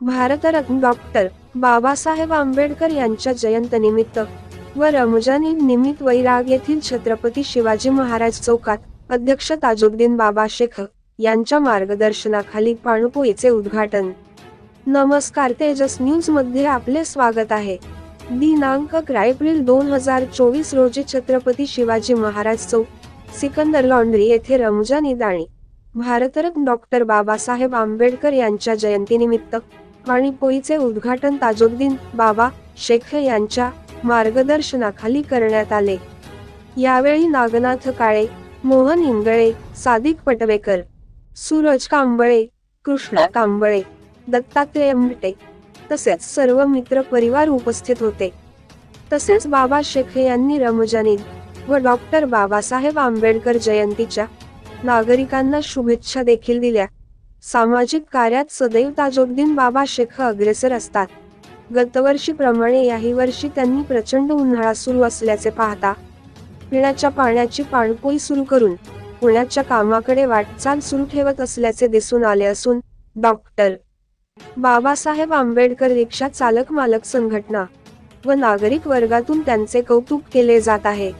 Bharat Ratna doctor Babasaheb Ambedkar यांच्या जयंतनिमित्त व रमजान ईद निमित्त वैराग येथील छत्रपती शिवाजी महाराज चौकात अध्यक्ष ताजुद्दीन बाबा शेख यांच्या मार्गदर्शनाखाली पाणपोईचे उद्घाटन. नमस्कार तेजस न्यूजमध्ये आपले स्वागत आहे. दिनांक अकरा एप्रिल दोन हजार चोवीस रोजी छत्रपती शिवाजी महाराज चौक सिकंदर लॉन्ड्री येथे रमजान ईद आणि भारतरत्न डॉक्टर बाबासाहेब आंबेडकर यांच्या जयंतीनिमित्त पाणीपोईचे उद्घाटन ताजुद्दीन बाबा शेख यांच्या मार्गदर्शनाखाली करण्यात आले. यावेळी नागनाथ काळे मोहन इंगळे सादिक पटवेकर सूरज कांबळे कृष्णा कांबळे दत्तात्रय मिटे तसेच सर्व मित्र परिवार उपस्थित होते. तसेच बाबा शेख यांनी रमजान ईद व डॉक्टर बाबासाहेब आंबेडकर जयंतीच्या नागरिकांना शुभेच्छा देखील दिल्या. सामाजिक कार्यात सदैव ताजोद्दीन बाबा शेख अग्रेसर असतात. गतवर्षीप्रमाणे याही वर्षी त्यांनी प्रचंड उन्हाळा सुरू असल्याचे पाहता पिण्याच्या पाण्याची पाणपोई सुरू करून पुण्याच्या कामाकडे वाटचाल सुरू ठेवत असल्याचे दिसून आले असून डॉक्टर बाबासाहेब आंबेडकर रिक्षा चालक मालक संघटना व नागरिक वर्गातून त्यांचे कौतुक केले जात आहे.